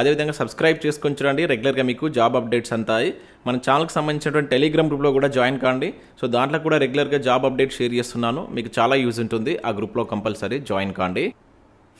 అదేవిధంగా సబ్స్క్రైబ్ చేసుకొని చూడండి. రెగ్యులర్గా మీకు జాబ్ అప్డేట్స్ అంతాయి. మన ఛానల్కి సంబంధించినటువంటి టెలిగ్రామ్ గ్రూప్లో కూడా జాయిన్ కాండి. సో దాంట్లో కూడా రెగ్యులర్గా జాబ్ అప్డేట్ షేర్ చేస్తున్నాను. మీకు చాలా యూజ్ ఉంటుంది. ఆ గ్రూప్లో కంపల్సరీ జాయిన్ కాండి.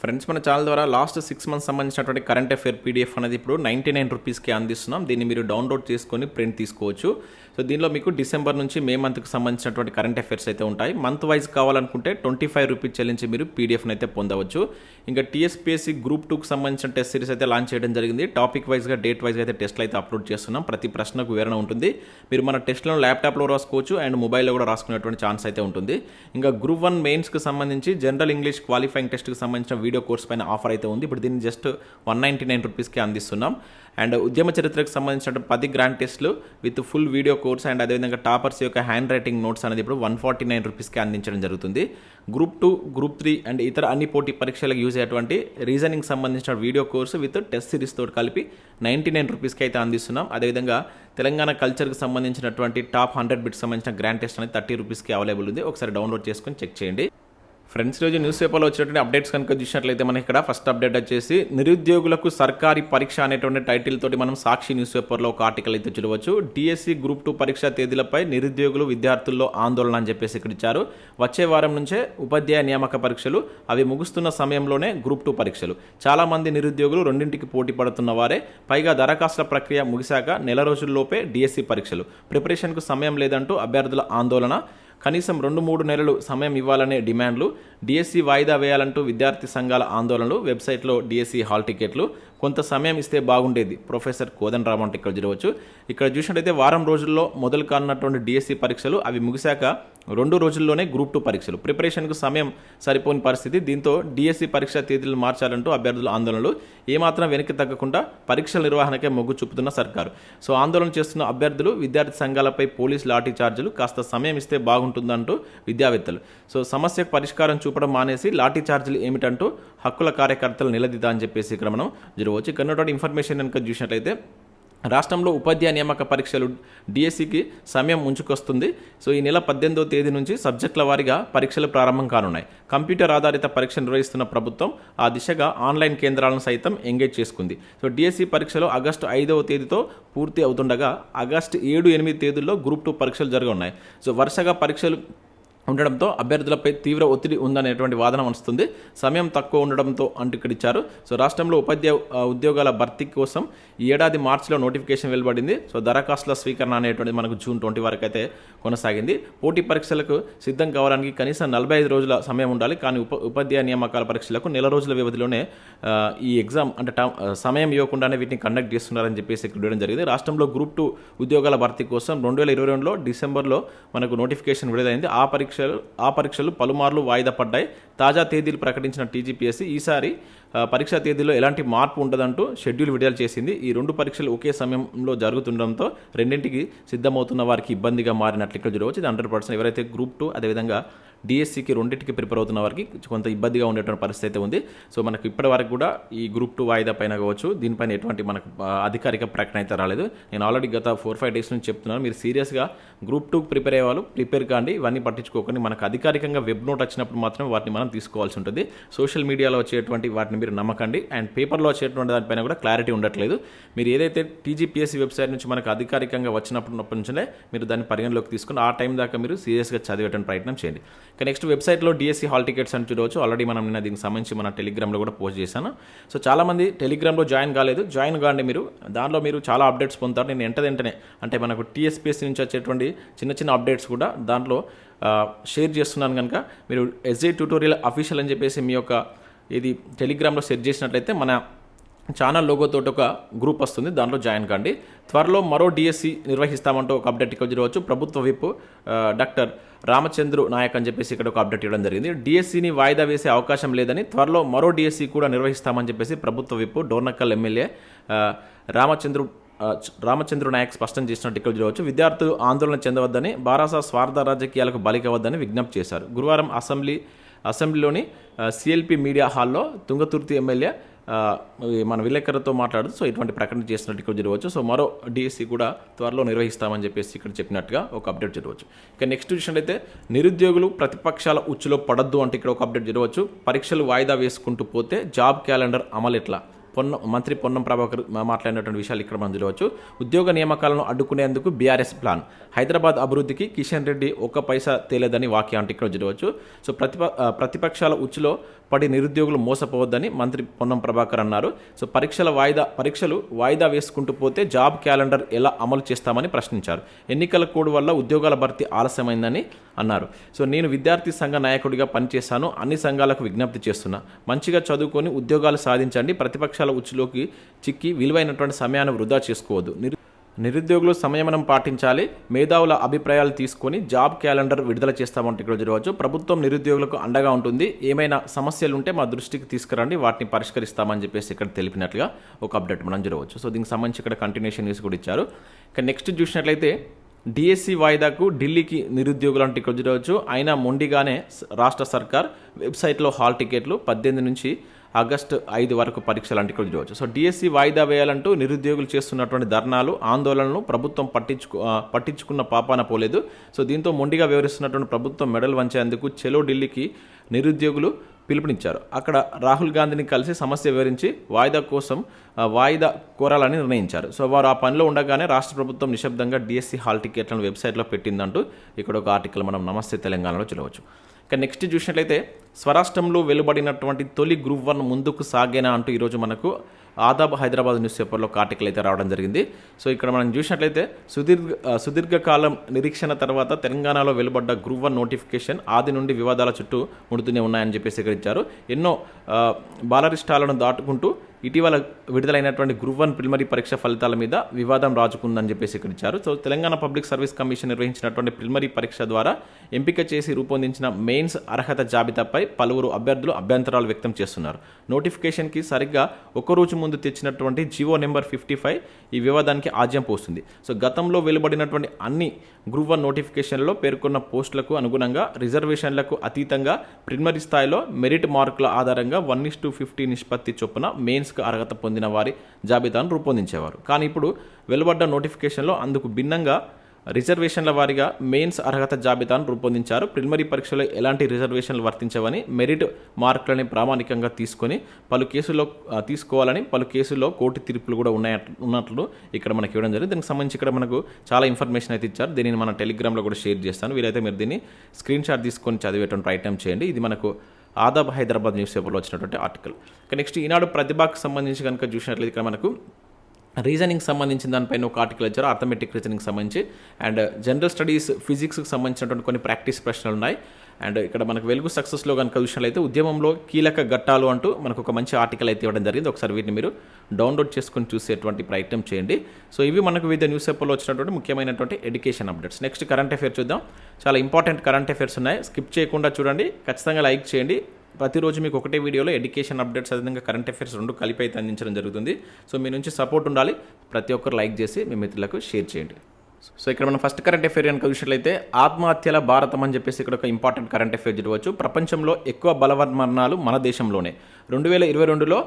ఫ్రెండ్స్ మన ఛానల్ ద్వారా లాస్ట్ సిక్స్ మంత్స్ సంబంధించినటువంటి కరెంట్ అఫేర్ పీడిఎఫ్ అనేది ఇప్పుడు నైంటీ నైన్ రూపీస్కి అందిస్తున్నాం. దీన్ని మీరు డౌన్లోడ్ చేసుకొని ప్రింట్ తీసుకోవచ్చు. సో దీనిలో మీకు డిసెంబర్ నుంచి మే మంత్కి సంబంధించినటువంటి కరెంట్ అఫేర్స్ అయితే ఉంటాయి. మంత్ వైజ్ కావాలనుకుంటే ట్వంటీ ఫైవ్ రూపీస్ చెల్లించి మీరు పీడిఎఫ్ని అయితే పొందవచ్చు. ఇంకా టీఎస్పీఎస్సీ గ్రూప్ టూకి సంబంధించిన టెస్ట్ సిరీస్ అయితే లాంచ్ చేయడం జరిగింది. టాపిక్ వైజ్గా డేట్ వైజ్గా అయితే టెస్ట్లు అయితే అప్లోడ్ చేస్తున్నాం. ప్రతి ప్రశ్నకు వివరణ ఉంటుంది. మీరు మన టెస్ట్లను ల్యాప్టాప్లో రాసుకోవచ్చు అండ్ మొబైల్లో కూడా రాసుకునేటువంటి ఛాన్స్ అయితే ఉంటుంది. ఇంకా గ్రూప్ వన్ మెయిన్స్కి సంబంధించి జనరల్ ఇంగ్లీష్ క్వాలిఫైయింగ్ టెస్ట్కి సంబంధించిన వీడియో కోర్స్ పైన ఆఫర్ అయితే ఉంది. ఇప్పుడు దీన్ని జస్ట్ వన్ నైంటీ నైన్ రూపీస్కి అందిస్తున్నాం. అండ్ ఉద్యమ చరిత్రకు సంబంధించిన పది గ్రాండ్ టెస్ట్లు with full video course and అదేవిధంగా టాపర్స్ యొక్క హ్యాండ్ రైటింగ్ నోట్స్ అనేది ఇప్పుడు వన్ ఫార్టీ నైన్ రూపీస్కి అందించడం జరుగుతుంది. Group two group three and ఇతర అన్ని పోటీ పరీక్షలకు యూజ్ అయ్యేటువంటి రీజనింగ్ సంబంధించిన video course with test series తోటి కలిపి నైంటీ నైన్ రూపీస్కి అయితే అందిస్తున్నాం. అదేవిధంగా తెలంగాణ కల్చర్కి సంబంధించినటువంటి టాప్ హండ్రెడ్ బిట్స్ సంబంధించిన గ్రాండ్ టెస్ట్ అనేది థర్టీ రూపీస్కి అవైలబుల్ ఉంది. ఒకసారి డౌన్లోడ్ చేసుకొని చెక్ చేయండి. ఫ్రెండ్స్ రోజు న్యూస్ పేపర్లో వచ్చినటువంటి అప్డేట్స్ కనుక చూసినట్లయితే మనకి ఇక్కడ ఫస్ట్ అప్డేట్ వచ్చేసి నిరుద్యోగులకు సర్కారీ పరీక్ష అనేటువంటి టైటిల్ తోటి మనం సాక్షి న్యూస్ పేపర్లో ఒక ఆర్టికల్ అయితే చూడవచ్చు. డిఎస్సి గ్రూప్ టూ పరీక్ష తేదీలపై నిరుద్యోగులు విద్యార్థుల్లో ఆందోళన అని చెప్పేసి ఇక్కడ ఇచ్చారు. వచ్చే వారం నుంచే ఉపాధ్యాయ నియామక పరీక్షలు అవి ముగుస్తున్న సమయంలోనే గ్రూప్ టూ పరీక్షలు. చాలా మంది నిరుద్యోగులు రెండింటికి పోటీ పడుతున్న వారే పైగా దరఖాస్తుల ప్రక్రియ ముగిశాక నెల రోజుల్లోపే డిఎస్సి పరీక్షలు. ప్రిపరేషన్కు సమయం లేదంటూ అభ్యర్థుల ఆందోళన. కనీసం రెండు మూడు నెలలు సమయం ఇవ్వాలనే డిమాండ్లు డిఎస్సి వాయిదా వేయాలంటూ విద్యార్థి సంఘాల ఆందోళనలు వెబ్సైట్లో డిఎస్సి హాల్ టికెట్లు కొంత సమయం ఇస్తే బాగుండేది. ప్రొఫెసర్ కోదన్ రామ్ అంటే ఇక్కడ చూడవచ్చు. ఇక్కడ చూసినట్టయితే వారం రోజుల్లో మొదలు కానున్నటువంటి డిఎస్సి పరీక్షలు అవి ముగిశాక రెండు రోజుల్లోనే గ్రూప్ టూ పరీక్షలు. ప్రిపరేషన్కు సమయం సరిపోని పరిస్థితి. దీంతో డిఎస్సి పరీక్ష తేదీలు మార్చాలంటూ అభ్యర్థుల ఆందోళనలు. ఏమాత్రం వెనక్కి తగ్గకుండా పరీక్షల నిర్వహణకే మొగ్గు చూపుతున్న సర్కారు. సో ఆందోళన చేస్తున్న అభ్యర్థులు విద్యార్థి సంఘాలపై పోలీస్ లాఠీ చార్జీలు కాస్త సమయం ఇస్తే బాగుంటుందంటూ విద్యావేత్తలు. సో సమస్యకు పరిష్కారం చూపడం మానేసి లాఠీ ఛార్జీలు ఏమిటంటూ హక్కుల కార్యకర్తలు నిలదీదా అని చెప్పేసి ఇక్కడ మనం వచ్చి ఇక్కడ ఇన్ఫర్మేషన్ కనుక చూసినట్లయితే రాష్ట్రంలో ఉపాధ్యాయ నియామక పరీక్షలు డిఎస్సికి సమయం ఉంచుకొస్తుంది సో ఈ నెల పద్దెనిమిదో తేదీ నుంచి సబ్జెక్టుల వారీగా పరీక్షలు ప్రారంభం కానున్నాయి. కంప్యూటర్ ఆధారిత పరీక్ష నిర్వహిస్తున్న ప్రభుత్వం ఆ దిశగా ఆన్లైన్ కేంద్రాలను సైతం ఎంగేజ్ చేసుకుంది. సో డిఎస్సి పరీక్షలు ఆగస్టు ఐదవ తేదీతో పూర్తి అవుతుండగా ఆగస్టు ఏడు ఎనిమిది తేదీల్లో గ్రూప్ టూ పరీక్షలు జరగనున్నాయి. సో వరుసగా పరీక్షలు ఉండడంతో అభ్యర్థులపై తీవ్ర ఒత్తిడి ఉందనేటువంటి వాదన వస్తుంది సమయం తక్కువ ఉండడంతో అంటూ ఇక్కడ ఇచ్చారు సో రాష్ట్రంలో ఉపాధ్యాయ ఉద్యోగాల భర్తీ కోసం ఈ ఏడాది మార్చిలో నోటిఫికేషన్ వెలువడింది. సో దరఖాస్తుల స్వీకరణ అనేటువంటిది మనకు జూన్ ట్వంటీ వరకు అయితే కొనసాగింది. పోటీ పరీక్షలకు సిద్ధం కావడానికి కనీసం నలభై ఐదు రోజుల సమయం ఉండాలి. కానీ ఉప ఉపాధ్యాయ నియామకాల పరీక్షలకు నెల రోజుల వ్యవధిలోనే ఈ ఎగ్జామ్ అంటే టా- సమయం ఇవ్వకుండానే వీటిని కండక్ట్ చేస్తున్నారని చెప్పేసి ఇక్కడ ఇవ్వడం జరిగింది. రాష్ట్రంలో గ్రూప్ టూ ఉద్యోగాల భర్తీ కోసం రెండు వేల ఇరవై రెండులో డిసెంబర్లో మనకు నోటిఫికేషన్ విడుదలైంది. ఆ పరీక్ష పరీక్షలు ఆ పరీక్షలు పలుమార్లు వాయిదా పడ్డాయి. తాజా తేదీలు ప్రకటించిన టీజీపీఎస్సీ ఈసారి పరీక్షా తేదీలో ఎలాంటి మార్పు ఉండదంటూ షెడ్యూల్ విడుదల చేసింది. ఈ రెండు పరీక్షలు ఒకే సమయంలో జరుగుతుండడంతో రెండింటికి సిద్ధమవుతున్న వారికి ఇబ్బందిగా మారినట్లు ఇక్కడ చూడవచ్చు. ఇది హండ్రెడ్ పర్సెంట్ ఎవరైతే గ్రూప్ టూ అదేవిధంగా డిఎస్సికి రెండింటికి ప్రిపేర్ అవుతున్న వారికి కొంత ఇబ్బందిగా ఉండేటువంటి పరిస్థితి అయితే ఉంది. సో మనకు ఇప్పటి వరకు కూడా ఈ గ్రూప్ టూ వాయిదా పైన కావచ్చు. దీనిపైన ఎటువంటి మనకు అధికారిక ప్రకటన అయితే రాలేదు. నేను ఆల్రెడీ గత ఫోర్ ఫైవ్ డేస్ నుంచి చెప్తున్నాను. మీరు సీరియస్గా గ్రూప్ టూకి ప్రిపేర్ అయ్యే వాళ్ళు ప్రిపేర్ కాండి. ఇవన్నీ పట్టించుకోకండి. మనకు అధికారికంగా వెబ్ నోట్ వచ్చినప్పుడు మాత్రం వాటిని మనం తీసుకోవాల్సి ఉంటుంది. సోషల్ మీడియాలో వచ్చేటువంటి వాటిని మీరు నమ్మకండి. అండ్ పేపర్లో వచ్చేటువంటి దానిపైన కూడా క్లారిటీ ఉండట్లేదు. మీరు ఏదైతే టీజీపీఎస్సీ వెబ్సైట్ నుంచి మనకు అధికారికంగా వచ్చినప్పటి నుంచే మీరు దాన్ని పరిగణలోకి తీసుకుని ఆ టైం దాకా మీరు సీరియస్గా చదివేటువంటి ప్రయత్నం చేయండి. ఇక నెక్స్ట్ వెబ్సైట్లో డిఎస్సీ హాల్ టికెట్స్ అని చూడవచ్చు. ఆల్రెడీ మనం నిన్న దీనికి సంబంధించి మన టెలిగ్రామ్లో కూడా పోస్ట్ చేశాను. సో చాలామంది టెలిగ్రామ్లో జాయిన్ కాలేదు. జాయిన్ కాండి మీరు. దానిలో మీరు చాలా అప్డేట్స్ పొందుతారు. నేను ఎంటది వెంటనే అంటే మనకు టీఎస్పీఎస్సీ నుంచి వచ్చేటువంటి చిన్న చిన్న అప్డేట్స్ కూడా దాంట్లో షేర్ చేస్తున్నాను కనుక మీరు ఎస్జే ట్యూటోరియల్ అఫీషియల్ అని చెప్పేసి మీ యొక్క ఇది టెలిగ్రామ్లో సెట్ చేసినట్లయితే మన ఛానల్ లోగోతో ఒక గ్రూప్ వస్తుంది దాంట్లో జాయిన్ కండి. త్వరలో మరో డిఎస్సి నిర్వహిస్తామంటూ ఒక అప్డేట్ ఇక్కడ చూడవచ్చు ప్రభుత్వ విప్ డాక్టర్ రామచంద్రు నాయక్ అని చెప్పేసి ఇక్కడ ఒక అప్డేట్ ఇవ్వడం జరిగింది. డిఎస్సిని వాయిదా వేసే అవకాశం లేదని త్వరలో మరో డిఎస్సి కూడా నిర్వహిస్తామని చెప్పేసి ప్రభుత్వ విప్ డోర్నక్కల్ ఎమ్మెల్యే రామచంద్రు రామచంద్రు నాయక్ స్పష్టం చేసినట్టు ఇక్కడ చూడవచ్చు విద్యార్థులు ఆందోళన చెందవద్దని బారాసా స్వార్థ రాజకీయాలకు బలికవద్దని విజ్ఞప్తి చేశారు. గురువారం అసెంబ్లీ అసెంబ్లీలోని సిఎల్పి మీడియా హాల్లో తుంగతుర్తి ఎమ్మెల్యే మన విలేకరులతో మాట్లాడుతూ సో ఇటువంటి ప్రకటన చేసినట్టు ఇక్కడ జరగవచ్చు. సో మరో డిఎస్సి కూడా త్వరలో నిర్వహిస్తామని చెప్పేసి ఇక్కడ చెప్పినట్టుగా ఒక అప్డేట్ జరగవచ్చు. ఇక నెక్స్ట్ అయితే నిరుద్యోగులు ప్రతిపక్షాల ఉచ్చులో పడద్దు అంటే ఇక్కడ ఒక అప్డేట్ జరగవచ్చు. పరీక్షలు వాయిదా వేసుకుంటూ పోతే జాబ్ క్యాలెండర్ అమలు ఎట్లా? పొన్నం మంత్రి పొన్నం ప్రభాకర్ మాట్లాడినటువంటి విషయాలు ఇక్కడ మనం చూడవచ్చు. ఉద్యోగ నియామకాలను అడ్డుకునేందుకు బీఆర్ఎస్ ప్లాన్ హైదరాబాద్ అభివృద్ధికి కిషన్ రెడ్డి ఒక్క పైసా తేలేదని వాక్యం అంటే ఇక్కడ చూడవచ్చు. సో ప్రతిప ప్రతిపక్షాల ఉచ్చులో పడి నిరుద్యోగులు మోసపోవద్దని మంత్రి పొన్నం ప్రభాకర్ అన్నారు. సో పరీక్షల వాయిదా పరీక్షలు వాయిదా వేసుకుంటూ పోతే జాబ్ క్యాలెండర్ ఎలా అమలు చేస్తామని ప్రశ్నించారు. ఎన్నికల కోడ్ వల్ల ఉద్యోగాల భర్తీ ఆలస్యమైందని అన్నారు. సో నేను విద్యార్థి సంఘ నాయకుడిగా పనిచేశాను. అన్ని సంఘాలకు విజ్ఞప్తి చేస్తున్నా. మంచిగా చదువుకొని ఉద్యోగాలు సాధించండి. ప్రతిపక్ష ప్రతిపక్షాల ఉచ్చులోకి చిక్కి విలువైనటువంటి సమయాన్ని వృధా చేసుకోవద్దు. నిరు నిరుద్యోగులు సంయమనం పాటించాలి మేధావుల అభిప్రాయాలు తీసుకొని జాబ్ క్యాలెండర్ విడుదల చేస్తామంటే ఇక్కడ జరగవచ్చు ప్రభుత్వం నిరుద్యోగులకు అండగా ఉంటుంది. ఏమైనా సమస్యలు ఉంటే మా దృష్టికి తీసుకురండి. వాటిని పరిష్కరిస్తామని చెప్పేసి ఇక్కడ తెలిపినట్లుగా ఒక అప్డేట్ మనం జరగవచ్చు సో దీనికి సంబంధించి ఇక్కడ కంటిన్యూషన్ న్యూస్ కూడా ఇచ్చారు. ఇక నెక్స్ట్ చూసినట్లయితే డిఎస్సి వాయిదాకు ఢిల్లీకి నిరుద్యోగులు అంటే ఇక్కడ చూడవచ్చు. అయినా మొండిగానే రాష్ట్ర సర్కార్ వెబ్సైట్లో హాల్ టికెట్లు పద్దెనిమిది నుంచి ఆగస్టు ఐదు వరకు పరీక్షలు అంటే ఇక్కడ చూడవచ్చు. సో డిఎస్సి వాయిదా వేయాలంటూ నిరుద్యోగులు చేస్తున్నటువంటి ధర్నాలు ఆందోళనలు ప్రభుత్వం పట్టించుకు పట్టించుకున్న పాపాన పోలేదు. సో దీంతో మొండిగా వ్యవహరిస్తున్నటువంటి ప్రభుత్వం మెడల్ వంచేందుకు చెలో ఢిల్లీకి నిరుద్యోగులు పిలుపునిచ్చారు. అక్కడ రాహుల్ గాంధీని కలిసి సమస్య వివరించి వాయిదా కోసం వాయిదా కోరాలని నిర్ణయించారు. సో వారు ఆ పనిలో ఉండగానే రాష్ట్ర ప్రభుత్వం నిశ్శబ్దంగా డిఎస్సి హాల్ టికెట్లను వెబ్సైట్లో పెట్టిందంటూ ఇక్కడ ఒక ఆర్టికల్ మనం నమస్తే తెలంగాణలో చూడవచ్చు ఇక నెక్స్ట్ చూసినట్లయితే స్వరాష్ట్రంలో వెలువడినటువంటి తొలి గ్రూప్ వన్ ముందుకు సాగేనా అంటూ ఈరోజు మనకు ఆదాబ్ హైదరాబాద్ న్యూస్ పేపర్లో ఒక ఆర్టికల్ అయితే రావడం జరిగింది. సో ఇక్కడ మనం చూసినట్లయితే సుదీర్ఘ సుదీర్ఘకాలం నిరీక్షణ తర్వాత తెలంగాణలో వెలువడ్డ గ్రూప్ వన్ నోటిఫికేషన్ ఆది నుండి వివాదాల చుట్టూ ముడుతూనే ఉన్నాయని చెప్పేసి ఇక్కడ ఇచ్చారు ఎన్నో బాలరిష్టాలను దాటుకుంటూ ఇటీవల విడుదలైనటువంటి గ్రూప్ వన్ ప్రిలిమరీ పరీక్ష ఫలితాల మీద వివాదం రాజుకుందని చెప్పేసి ఇక్కడ ఇచ్చారు. So Telangana public service commission నిర్వహించినటువంటి ప్రిలిమరీ పరీక్ష ద్వారా ఎంపిక చేసి రూపొందించిన మెయిన్స్ అర్హత జాబితాపై పలువురు అభ్యర్థులు అభ్యంతరాలు వ్యక్తం చేస్తున్నారు. నోటిఫికేషన్కి సరిగ్గా ఒక రోజు ముందు తెచ్చినటువంటి జివో నెంబర్ ఫిఫ్టీ ఫైవ్ ఈ వివాదానికి ఆజ్యం పోస్తుంది. సో గతంలో వెలువడినటువంటి అన్ని గ్రూప్ వన్ నోటిఫికేషన్లో పేర్కొన్న పోస్టులకు అనుగుణంగా రిజర్వేషన్లకు అతీతంగా ప్రిలిమరీ స్థాయిలో మెరిట్ మార్కుల ఆధారంగా వన్ ఇస్ టు ఫిఫ్టీ నిష్పత్తి చొప్పున మెయిన్స్ మెయిన్స్కు అర్హత పొందిన వారి జాబితాను రూపొందించేవారు. కానీ ఇప్పుడు వెలువడ్డ నోటిఫికేషన్లో అందుకు భిన్నంగా రిజర్వేషన్ల వారీగా మెయిన్స్ అర్హత జాబితాను రూపొందించారు. ప్రిలిమరీ పరీక్షలో ఎలాంటి రిజర్వేషన్లు వర్తించవని మెరిట్ మార్కులని ప్రామాణికంగా తీసుకొని పలు కేసుల్లో తీసుకోవాలని పలు కేసుల్లో కోర్టు తీర్పులు కూడా ఉన్నాయి ఉన్నట్లు ఇక్కడ మనకి ఇవ్వడం జరిగింది. దీనికి సంబంధించి ఇక్కడ మనకు చాలా ఇన్ఫర్మేషన్ అయితే ఇచ్చారు. దీనిని మన టెలిగ్రామ్లో కూడా షేర్ చేస్తాను. వీలైతే మీరు దీన్ని స్క్రీన్ షాట్ తీసుకొని చదివేటువంటి ప్రయత్నం చేయండి. ఇది మనకు ఆదాబ్ హైదరాబాద్ న్యూస్ పేపర్లో వచ్చినటువంటి ఆర్టికల్. ఇక నెక్స్ట్ ఈనాడు ప్రతిభకు సంబంధించి కనుక చూసినట్లయితే ఇక్కడ మనకు రీజనింగ్ సంబంధించిన దానిపైన ఒక ఆర్టికల్ ఇచ్చారు. అర్థమెటిక్ రీజనింగ్ సంబంధించి. అండ్ జనరల్ స్టడీస్ ఫిజిక్స్కి సంబంధించినటువంటి కొన్ని ప్రాక్టీస్ ప్రశ్నలు ఉన్నాయి. అండ్ ఇక్కడ మనకు వెలుగు సక్సెస్లో కనుక చూసినట్లయితే ఉద్యమంలో కీలక ఘట్టాలు అంటూ మనకు ఒక మంచి ఆర్టికల్ అయితే ఇవ్వడం జరిగింది. ఒకసారి వీటిని మీరు డౌన్లోడ్ చేసుకొని చూసేటువంటి ప్రయత్నం చేయండి. సో ఇవి మనకు వివిధ న్యూస్ పేపర్లో వచ్చినటువంటి ముఖ్యమైనటువంటి education updates next current affair చూద్దాం. చాలా ఇంపార్టెంట్ కరెంట్ అఫేర్స్ ఉన్నాయి. స్కిప్ చేయకుండా చూడండి. ఖచ్చితంగా లైక్ చేయండి. ప్రతిరోజు మీకు ఒకటే వీడియోలో ఎడ్యుకేషన్ అప్డేట్స్ అదేవిధంగా కరెంట్ అఫైర్స్ రెండు కలిపి అయితే అందించడం జరుగుతుంది. సో మీ నుంచి సపోర్ట్ ఉండాలి. ప్రతి ఒక్కరు లైక్ చేసి మీ మిత్రులకు షేర్ చేయండి. సో ఇక్కడ మనం ఫస్ట్ కరెంట్ అఫేర్ కనుక చూసినట్లయితే ఆత్మహత్యల భారతం అని చెప్పేసి ఇక్కడ ఒక ఇంపార్టెంట్ కరెంట్ అఫేర్ చూడవచ్చు ప్రపంచంలో ఎక్కువ బలవన్ మరణాలు మన దేశంలోనే. రెండు వేల ఇరవై రెండులో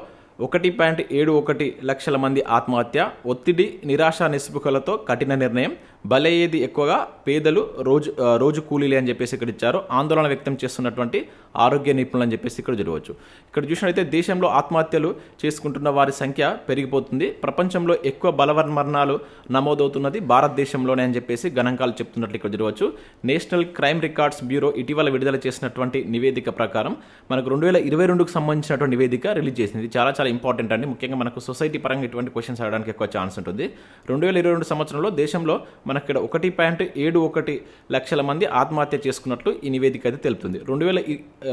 ఒకటి పాయింట్ ఏడు ఒకటి లక్షల మంది ఆత్మహత్య ఒత్తిడి నిరాశ నిస్పృహలతో కఠిన నిర్ణయం. బలయ్యేది ఎక్కువగా పేదలు రోజు రోజు కూలీలే అని చెప్పేసి ఇక్కడ ఇచ్చారు. ఆందోళన వ్యక్తం చేస్తున్నటువంటి ఆరోగ్య నిపుణులు అని చెప్పేసి ఇక్కడ చూడవచ్చు ఇక్కడ చూసినట్లయితే దేశంలో ఆత్మహత్యలు చేసుకుంటున్న వారి సంఖ్య పెరిగిపోతుంది. ప్రపంచంలో ఎక్కువ బలవర్ మరణాలు నమోదవుతున్నది భారతదేశంలోనే అని చెప్పేసి గణాంకాలు చెప్తున్నట్లు ఇక్కడ చూడవచ్చు నేషనల్ క్రైమ్ రికార్డ్స్ బ్యూరో ఇటీవల విడుదల చేసినటువంటి నివేదిక ప్రకారం మనకు రెండు వేల ఇరవై రెండుకు సంబంధించినటువంటి నివేదిక రిలీజ్ చేసింది. చాలా చాలా ఇంపార్టెంట్ అండి. ముఖ్యంగా మనకు సొసైటీ పరంగా ఇటువంటి క్వశ్చన్స్ అడడానికి ఎక్కువ ఛాన్స్ ఉంటుంది. రెండు వేల ఇరవై రెండు సంవత్సరంలో దేశంలో మన మనకి ఇక్కడ ఒకటి పాయింట్ ఏడు ఒకటి లక్షల మంది ఆత్మహత్య చేసుకున్నట్లు ఈ నివేదిక అయితే తెలుపుతుంది. రెండు వేల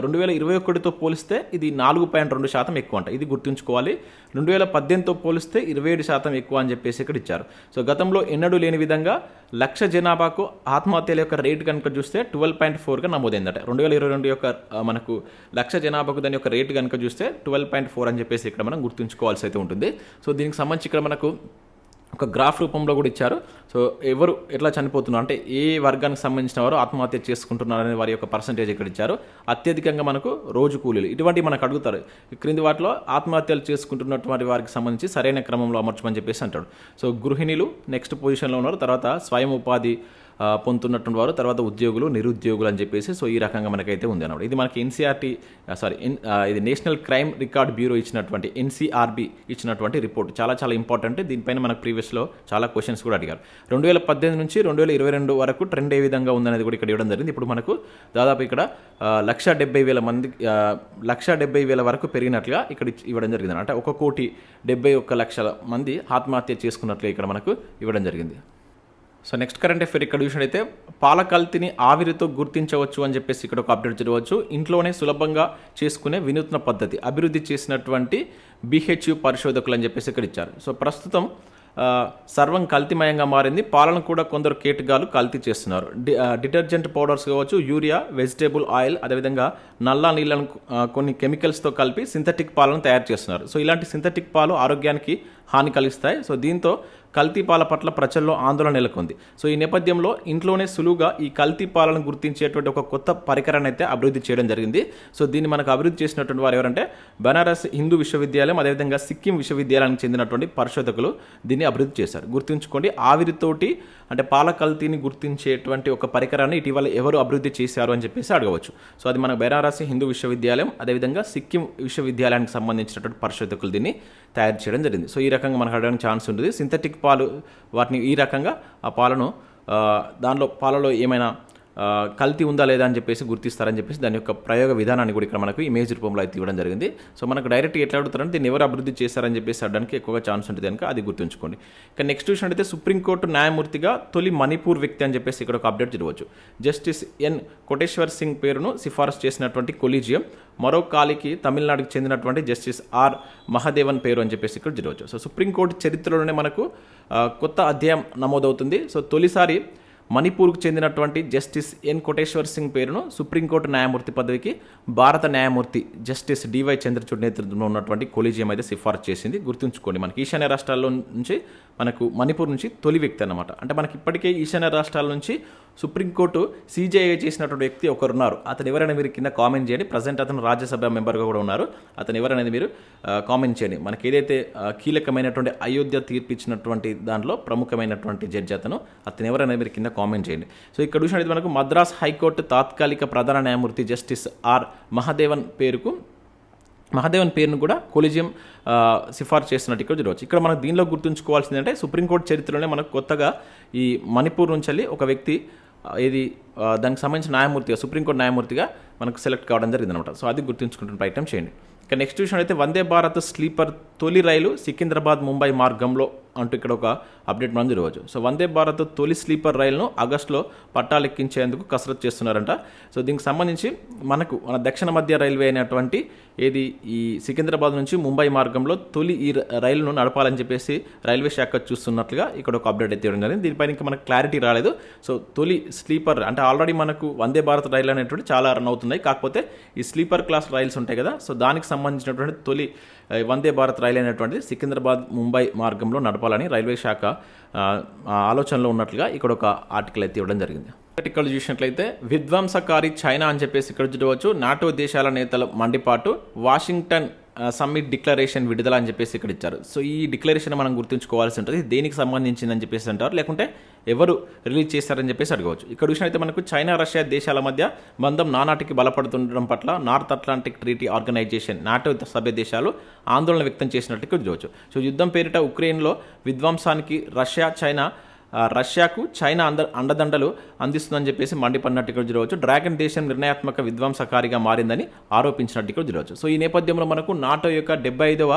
రెండు వేల ఇరవై ఒకటితో పోలిస్తే ఇది నాలుగు పాయింట్ రెండు శాతం ఎక్కువ అంట. ఇది గుర్తుంచుకోవాలి. రెండు వేల పద్దెనిమిదితో పోలిస్తే ఇరవై ఏడు శాతం ఎక్కువ అని చెప్పేసి ఇక్కడ ఇచ్చారు. సో గతంలో ఎన్నడూ లేని విధంగా లక్ష జనాభాకు ఆత్మహత్యల యొక్క రేటు కనుక చూస్తే ట్వెల్వ్ పాయింట్ ఫోర్గా నమోదైందట. రెండు వేల ఇరవై రెండు యొక్క మనకు లక్ష జనాభాకు దాని యొక్క రేటు కనుక చూస్తే ట్వెల్వ్ పాయింట్ ఫోర్ అని చెప్పేసి ఇక్కడ మనం గుర్తుంచుకోవాల్సి అయితే ఉంటుంది. సో దీనికి సంబంధించి ఇక్కడ మనకు ఒక గ్రాఫ్ రూపంలో కూడా ఇచ్చారు. సో ఎవరు ఎట్లా చనిపోతున్నారు? అంటే ఏ వర్గానికి సంబంధించిన వారు ఆత్మహత్య చేసుకుంటున్నారు అనే వారి యొక్క పర్సంటేజ్ ఇక్కడ ఇచ్చారు. అత్యధికంగా మనకు రోజు కూలీలు ఇటువంటివి మనకు అడుగుతారు. క్రింది వాటిలో ఆత్మహత్యలు చేసుకుంటున్నటువంటి వారికి సంబంధించి సరైన క్రమంలో అమర్చమని చెప్పేసి అంటాడు. సో గృహిణులు నెక్స్ట్ పొజిషన్లో ఉన్నారు. తర్వాత స్వయం ఉపాధి పొందుతున్నటువంటి వారు తర్వాత ఉద్యోగులు నిరుద్యోగులు అని చెప్పేసి సో ఈ రకంగా మనకైతే ఉంది అనమాట ఇది మనకి ఎన్సీఆర్టీ సారీ ఇది నేషనల్ క్రైమ్ రికార్డ్ బ్యూరో ఇచ్చినటువంటి ఎన్సీఆర్బి ఇచ్చినటువంటి రిపోర్ట్. చాలా చాలా ఇంపార్టెంట్. దీనిపైన మనకు ప్రీవియస్లో చాలా క్వశ్చన్స్ కూడా అడిగారు. రెండు వేల పద్దెనిమిది నుంచి రెండు వేల ఇరవై రెండు వరకు ట్రెండ్ ఏ విధంగా ఉందనేది కూడా ఇక్కడ ఇవ్వడం జరిగింది. ఇప్పుడు మనకు దాదాపు ఇక్కడ లక్ష డెబ్బై వేల మంది లక్ష డెబ్బై వేల వరకు పెరిగినట్లుగా ఇక్కడ ఇవ్వడం జరిగింది అంటే ఒక కోటి డెబ్బై ఒక్క లక్షల మంది ఆత్మహత్య చేసుకున్నట్లుగా ఇక్కడ మనకు ఇవ్వడం జరిగింది. సో నెక్స్ట్ కరెంట్ అఫేర్ ఇక్కడ చూసినట్టయితే పాల కల్తీని ఆవిరితో గుర్తించవచ్చు అని చెప్పేసి ఇక్కడ ఒక అప్డేట్ చూడవచ్చు ఇంట్లోనే సులభంగా చేసుకునే వినూత్న పద్ధతి అభివృద్ధి చేసినటువంటి బీహెచ్యు పరిశోధకులు అని చెప్పేసి ఇక్కడ ఇచ్చారు. సో ప్రస్తుతం సర్వం కల్తీమయంగా మారింది. పాలను కూడా కొందరు కేటగాలు కల్తీ చేస్తున్నారు. డి- డిటర్జెంట్ పౌడర్స్ కావచ్చు యూరియా వెజిటేబుల్ ఆయిల్ అదేవిధంగా నల్ల నీళ్ళను కొన్ని కెమికల్స్తో కలిపి సింథటిక్ పాలను తయారు చేస్తున్నారు. సో ఇలాంటి సింథటిక్ పాలు ఆరోగ్యానికి హాని కలిగిస్తాయి. సో దీంతో కల్తీ పాల పట్ల ప్రజల్లో ఆందోళన నెలకొంది. సో ఈ నేపథ్యంలో ఇంట్లోనే సులువుగా ఈ కల్తీ పాలను గుర్తించేటువంటి ఒక కొత్త పరికరాన్ని అయితే అభివృద్ధి చేయడం జరిగింది. సో దీన్ని మనకు అభివృద్ధి చేసినటువంటి వారు ఎవరంటే బనారస్ హిందూ విశ్వవిద్యాలయం అదేవిధంగా సిక్కిం విశ్వవిద్యాలయానికి చెందినటువంటి పరిశోధకులు దీన్ని అభివృద్ధి చేశారు. గుర్తుంచుకోండి ఆవిరితోటి అంటే పాల కల్తీని గుర్తించేటువంటి ఒక పరికరాన్ని ఇటీవల ఎవరు అభివృద్ధి చేశారు అని చెప్పేసి అడగవచ్చు. సో అది మన బెనారస్ హిందూ విశ్వవిద్యాలయం అదేవిధంగా సిక్కిం విశ్వవిద్యాలయానికి సంబంధించినటువంటి పరిశోధకులు దీన్ని తయారు చేయడం జరిగింది. సో ఈ రకంగా మనకు అడగడానికి ఛాన్స్ ఉంటుంది. సింథటిక్ పాలు వాటిని ఈ రకంగా ఆ పాలను దానిలో పాలలో ఏమైనా కల్తీ ఉందా లేదా అని చెప్పేసి గుర్తిస్తారని చెప్పేసి దాని యొక్క ప్రయోగ విధానాన్ని కూడా ఇక్కడ మనకు ఇమేజ్ రూపంలో అయితే ఇవ్వడం జరిగింది. సో మనకు డైరెక్ట్ ఎట్లా అడుగుతారంటే దీన్ని ఎవరు అభివృద్ధి చేశారని చెప్పేసి అడడానికి ఎక్కువగా ఛాన్స్ ఉంటుంది కనుక అది గుర్తుంచుకోండి. ఇక నెక్స్ట్ చూసినట్టయితే సుప్రీంకోర్టు న్యాయమూర్తిగా తొలి మణిపూర్ వ్యక్తి అని చెప్పేసి ఇక్కడ ఒక అప్డేట్ చూడవచ్చు జస్టిస్ ఎన్ కోటేశ్వర్ సింగ్ పేరును సిఫారసు చేసినటువంటి కొలీజియం మరో కాలికి తమిళనాడుకు చెందినటువంటి జస్టిస్ ఆర్ మహాదేవన్ పేరు అని చెప్పేసి ఇక్కడ చూడవచ్చు సో సుప్రీంకోర్టు చరిత్రలోనే మనకు కొత్త అధ్యాయం నమోదవుతుంది. సో తొలిసారి మణిపూర్కు చెందినటువంటి జస్టిస్ ఎన్. కోటేశ్వర్ సింగ్ పేరును సుప్రీంకోర్టు న్యాయమూర్తి పదవికి భారత న్యాయమూర్తి జస్టిస్ డివై చంద్రచూడ్ నేతృత్వంలో ఉన్నటువంటి కొలీజియం అయితే సిఫార్సు చేసింది. గుర్తుంచుకోండి మనకి ఈశాన్య రాష్ట్రాల్లో నుంచి మనకు మణిపూర్ నుంచి తొలి వ్యక్తి అన్నమాట. అంటే మనకి ఇప్పటికే ఈశాన్య రాష్ట్రాల నుంచి సుప్రీంకోర్టు సీజేఐ చేసినటువంటి వ్యక్తి ఒకరు ఉన్నారు అతను ఎవరైనా మీరు కింద కామెంట్ చేయండి. ప్రజెంట్ అతను రాజ్యసభ మెంబర్గా కూడా ఉన్నారు. అతను ఎవరనేది మీరు కామెంట్ చేయండి. మనకి ఏదైతే కీలకమైనటువంటి అయోధ్య తీర్పిచ్చినటువంటి దాంట్లో ప్రముఖమైనటువంటి జడ్జి అతను. అతను ఎవరనేది మీరు కింద కామెంట్ చేయండి. సో ఇక్కడ చూసినట్టు మనకు మద్రాస్ హైకోర్టు తాత్కాలిక ప్రధాన న్యాయమూర్తి జస్టిస్ ఆర్ మహాదేవన్ పేరుకు మహాదేవన్ పేరును కూడా కొలిజియం సిఫార్సు చేస్తున్నట్టు ఇక్కడ చూడవచ్చు. ఇక్కడ మనకు దీనిలో గుర్తుంచుకోవాల్సింది అంటే సుప్రీంకోర్టు చరిత్రలోనే మనకు కొత్తగా ఈ మణిపూర్ నుంచి వెళ్ళి ఒక వ్యక్తి ఏది ఇది దానికి సంబంధించిన న్యాయమూర్తిగా సుప్రీంకోర్టు న్యాయమూర్తిగా మనకు సెలెక్ట్ కావడం జరిగింది అనమాట సో అది గుర్తుంచుకుంటున్న ప్రయత్నం చేయండి. ఇక నెక్స్ట్ విషయం అయితే వందే భారత్ స్లీపర్ తొలి రైలు సికింద్రాబాద్ ముంబై మార్గంలో అంటూ ఇక్కడ ఒక అప్డేట్ మనం చూడవచ్చు. సో వందే భారత్ తొలి స్లీపర్ రైలును ఆగస్టులో పట్టాలెక్కించేందుకు కసరత్తు చేస్తున్నారంట. సో దీనికి సంబంధించి మనకు మన దక్షిణ మధ్య రైల్వే అయినటువంటి ఏది ఈ సికింద్రాబాద్ నుంచి ముంబై మార్గంలో తొలి ఈ రైలును నడపాలని చెప్పేసి రైల్వే శాఖ చూస్తున్నట్లుగా ఇక్కడ ఒక అప్డేట్ అయితే ఇవ్వడం జరిగింది. దీనిపైన ఇంకా మనకు క్లారిటీ రాలేదు. సో తొలి స్లీపర్ అంటే ఆల్రెడీ మనకు వందే భారత్ రైలు అనేటువంటి చాలా రన్ అవుతున్నాయి. కాకపోతే ఈ స్లీపర్ క్లాస్ రైల్స్ ఉంటాయి కదా సో దానికి సంబంధించినటువంటి తొలి వందే భారత్ రైలు అనేటువంటిది సికింద్రాబాద్ ముంబై మార్గంలో నడప నడపాలని రైల్వే శాఖ ఆలోచనలో ఉన్నట్లుగా ఇక్కడ ఒక ఆర్టికల్ అయితే ఇవ్వడం జరిగింది. ఇక్కడ చూసినట్లయితే విధ్వంసకారి చైనా అని చెప్పేసి ఇక్కడ చూడవచ్చు. నాటో దేశాల నేతల మండిపాటు వాషింగ్టన్ సమ్మిట్ డిక్లరేషన్ విడుదల అని చెప్పేసి ఇక్కడ ఇచ్చారు. సో ఈ డిక్లరేషన్ మనం గుర్తుంచుకోవాల్సి ఉంటుంది. దేనికి సంబంధించిందని చెప్పేసి అంటారు. లేకుంటే ఎవరు రిలీజ్ చేస్తారని చెప్పేసి అడగవచ్చు. ఇక్కడ చూసినైతే మనకు చైనా రష్యా దేశాల మధ్య బంధం నానాటికి బలపడుతుండడం పట్ల North Atlantic Treaty Organization NATO సభ్య దేశాలు ఆందోళన వ్యక్తం చేసినట్టు ఇక్కడ చూడవచ్చు. సో యుద్ధం పేరిట ఉక్రెయిన్లో విధ్వంసానికి రష్యా చైనా రష్యాకు చైనా అంద అండదండలు అందిస్తుందని చెప్పేసి మండిపడినట్టు ఇక్కడ చూడవచ్చు. డ్రాగన్ దేశం నిర్ణయాత్మక విధ్వంసకారిగా మారిందని ఆరోపించినట్టు ఇక్కడ చూడవచ్చు. సో ఈ నేపథ్యంలో మనకు నాటో యొక్క డెబ్బై ఐదవ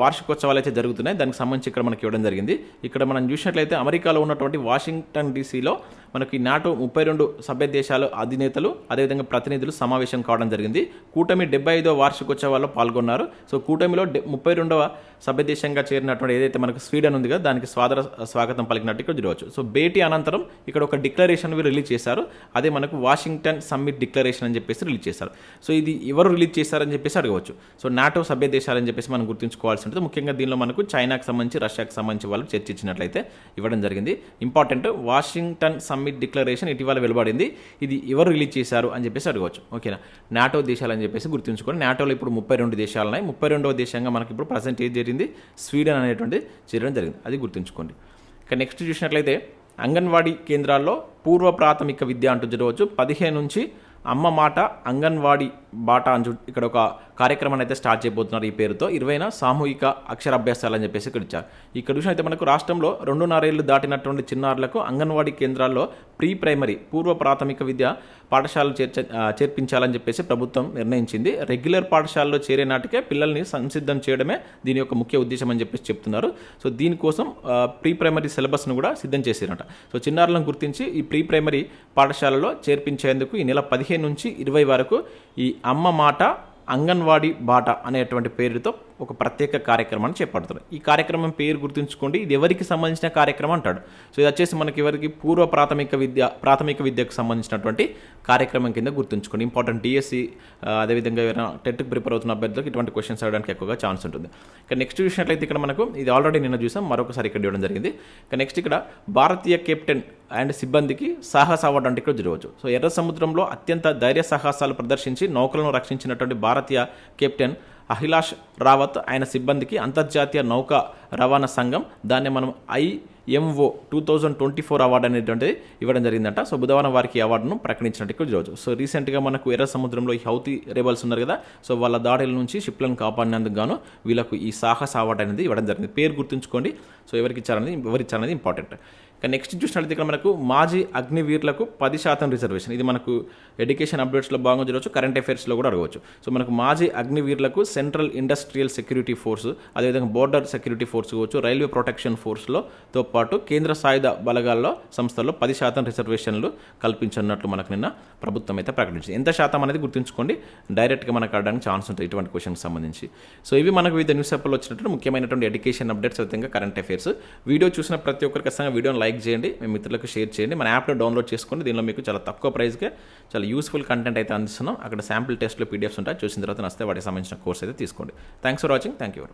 వార్షికోత్సవాలు అయితే జరుగుతున్నాయి. దానికి సంబంధించి ఇక్కడ మనకి ఇవ్వడం జరిగింది. ఇక్కడ మనం చూసినట్లయితే అమెరికాలో ఉన్నటువంటి వాషింగ్టన్ డీసీలో మనకి నాటో ముప్పై రెండు సభ్య దేశాల అధినేతలు అదేవిధంగా ప్రతినిధులు సమావేశం కావడం జరిగింది. కూటమి డెబ్బై ఐదో వార్షికోత్సవాల్లో పాల్గొన్నారు. సో కూటమిలో డె ముప్పై రెండవ సభ్య దేశంగా చేరినటువంటి ఏదైతే మనకు స్వీడన్ ఉంది దానికి స్వాదర స్వాగతం పలికినట్టు ఇక్కడ చూడవచ్చు. సో భేటీ అనంతరం ఇక్కడ ఒక డిక్లరేషన్ రిలీజ్ చేశారు. అదే మనకు వాషింగ్టన్ సమ్మిట్ డిక్లరేషన్ అని చెప్పేసి రిలీజ్ చేశారు. సో ఇది ఎవరు రిలీజ్ చేశారని చెప్పేసి అడగవచ్చు. సో నాటో సభ్య దేశాలని చెప్పేసి మనం గుర్తుంచుకోవాల్సి ఉంటుంది. ముఖ్యంగా దీనిలో మనకు చైనాకు సంబంధించి రష్యాకు సంబంధించి వాళ్ళు చర్చించినట్లయితే ఇవ్వడం జరిగింది. ఇంపార్టెంట్ వాషింగ్టన్ సమ్మిట్ డిక్లరేషన్ ఇటీవల వెలువడింది. ఇది ఎవరు రిలీజ్ చేశారు అని చెప్పేసి అడగవచ్చు. ఓకేనా? నాటో దేశాలు అని చెప్పేసి గుర్తుంచుకోండి. నాటోలో ఇప్పుడు ముప్పై రెండు దేశాలు ఉన్నాయి ముప్పై రెండవ దేశంగా మనకి ఇప్పుడు ప్రజెంట్ ఏది జరిగింది? స్వీడన్ అనేటువంటి చేయడం జరిగింది. అది గుర్తుంచుకోండి. ఇక నెక్స్ట్ చూసినట్లయితే అంగన్వాడీ కేంద్రాల్లో పూర్వ ప్రాథమిక విద్య అంటూ జరగవచ్చు పదిహేను నుంచి అమ్మ మాట అంగన్వాడీ బాట అని ఇక్కడ ఒక కార్యక్రమాన్ని అయితే స్టార్ట్ చేయబోతున్నారు ఈ పేరుతో. ఇరవైన సామూహిక అక్షరాభ్యాసాలు అని చెప్పేసి ఇక్కడ ఇచ్చారు. ఇక్కడ చూసినైతే మనకు రాష్ట్రంలో రెండున్నరేళ్ళు దాటినటువంటి చిన్నారులకు అంగన్వాడీ కేంద్రాల్లో ప్రీ ప్రైమరీ పూర్వ ప్రాథమిక విద్య పాఠశాలలు చేర్చ చేర్పించాలని చెప్పేసి ప్రభుత్వం నిర్ణయించింది. రెగ్యులర్ పాఠశాలలో చేరే నాటికే పిల్లల్ని సంసిద్ధం చేయడమే దీని యొక్క ముఖ్య ఉద్దేశం అని చెప్పేసి చెప్తున్నారు. సో దీనికోసం ప్రీ ప్రైమరీ సిలబస్ను కూడా సిద్ధం చేశారంట. సో చిన్నారులను గుర్తించి ఈ ప్రీ ప్రైమరీ పాఠశాలలో చేర్పించేందుకు ఈ నెల పదిహేను నుంచి ఇరవై వరకు ఈ అమ్మ మాట అంగన్వాడీ బాట అనేటువంటి పేరుతో ఒక ప్రత్యేక కార్యక్రమాన్ని చేపడతారు ఈ కార్యక్రమం పేరు గుర్తుంచుకోండి. ఇది ఎవరికి సంబంధించిన కార్యక్రమం అంటాడు. సో ఇది వచ్చేసి మనకి ఎవరికి పూర్వ ప్రాథమిక విద్య ప్రాథమిక విద్యకు సంబంధించినటువంటి కార్యక్రమం కింద గుర్తుంచుకోండి. ఇంపార్టెంట్ డిఎస్సి అదేవిధంగా ఏమైనా టెట్కి ప్రిపేర్ అవుతున్న అభ్యర్థులకు ఇటువంటి క్వశ్చన్స్ అడగడానికి ఎక్కువగా ఛాన్స్ ఉంటుంది. ఇక నెక్స్ట్ చూసినట్లయితే ఇక్కడ మనకు ఇది ఆల్రెడీ నిన్న చూసాం. మరొకసారి ఇక్కడ ఇవ్వడం జరిగింది. ఇక నెక్స్ట్ ఇక్కడ భారతీయ కెప్టెన్ అండ్ సిబ్బందికి సాహస అవార్డు అంటే ఇక్కడ జరగవచ్చు సో ఎర్ర సముద్రంలో అత్యంత ధైర్య సాహసాలు ప్రదర్శించి నౌకలను రక్షించినటువంటి భారతీయ కెప్టెన్ అహిలాష్ రావత్ ఆయన సిబ్బందికి అంతర్జాతీయ నౌక రవాణా సంఘం దాన్ని మనం IMO two thousand twenty four award అనేటువంటిది ఇవ్వడం జరిగిందంట. సో బుధవారం వారికి అవార్డును ప్రకటించినట్టు ఇక్కడ చూడవచ్చు సో రీసెంట్గా మనకు ఎర్ర సముద్రంలో ఈ హౌతీ రేబల్స్ ఉన్నారు కదా సో వాళ్ళ దాడుల నుంచి షిప్లను కాపాడినందుకు గాను వీళ్ళకు ఈ సాహస అవార్డు అనేది ఇవ్వడం జరిగింది. పేరు గుర్తుంచుకోండి. సో ఎవరికి ఇచ్చారనేది ఎవరు ఇచ్చారనేది ఇంపార్టెంట్ కానీ నెక్స్ట్ చూసినట్లయితే ఇక్కడ మనకు మాజీ అగ్నివీరులకు పది శాతం రిజర్వేషన్ ఇది మనకు ఎడ్యుకేషన్ అప్డేట్స్లో భాగంగా చూడవచ్చు కరెంట్ అఫైర్స్లో కూడా అడగవచ్చు. సో మనకు మాజీ అగ్నివీరులకు సెంట్రల్ ఇండస్ట్రియల్ సెక్యూరిటీ ఫోర్స్ అదేవిధంగా బోర్డర్ సెక్యూరిటీ ఫోర్స్ కావచ్చు రైల్వే ప్రొటెక్షన్ ఫోర్స్లోతో పాటు కేంద్ర సాయుధ బలగాల్లో సంస్థల్లో పది శాతం రిజర్వేషన్లు కల్పించనున్నట్లు మనకు నిన్న ప్రభుత్వం అయితే ప్రకటించింది. ఎంత శాతం అనేది గుర్తుంచుకోండి. డైరెక్ట్గా మనకు అడడానికి ఛాన్స్ ఉంటుంది ఇటువంటి క్వశ్చన్కి సంబంధించి. సో ఇవి మనకు వివిధ న్యూస్ పేపర్లో వచ్చినట్టు ముఖ్యమైనటువంటి ఎడ్యుకేషన్ అప్డేట్స్ విధంగా కరెంట్ అఫైర్స్ వీడియో చూసిన ప్రతి ఒక్కరికి ఖచ్చితంగా వీడియోని లైక్ చేయండి మీ మిత్రులకు షేర్ చేయండి. మన యాప్లో డౌన్లోడ్ చేసుకోండి దీనిలో మీకు చాలా తక్కువ ప్రైస్కే చాలా యూస్ఫుల్ కంటెంట్ అయితే అందిస్తున్నాం. అక్కడ శాంపుల్ టెస్ట్లో పీడిఎఫ్స్ ఉంటాయి. చూసిన తర్వాత నస్తే వాటికి సంబంధించిన కోర్స్ అయితే తీసుకోండి. Thanks for watching thank you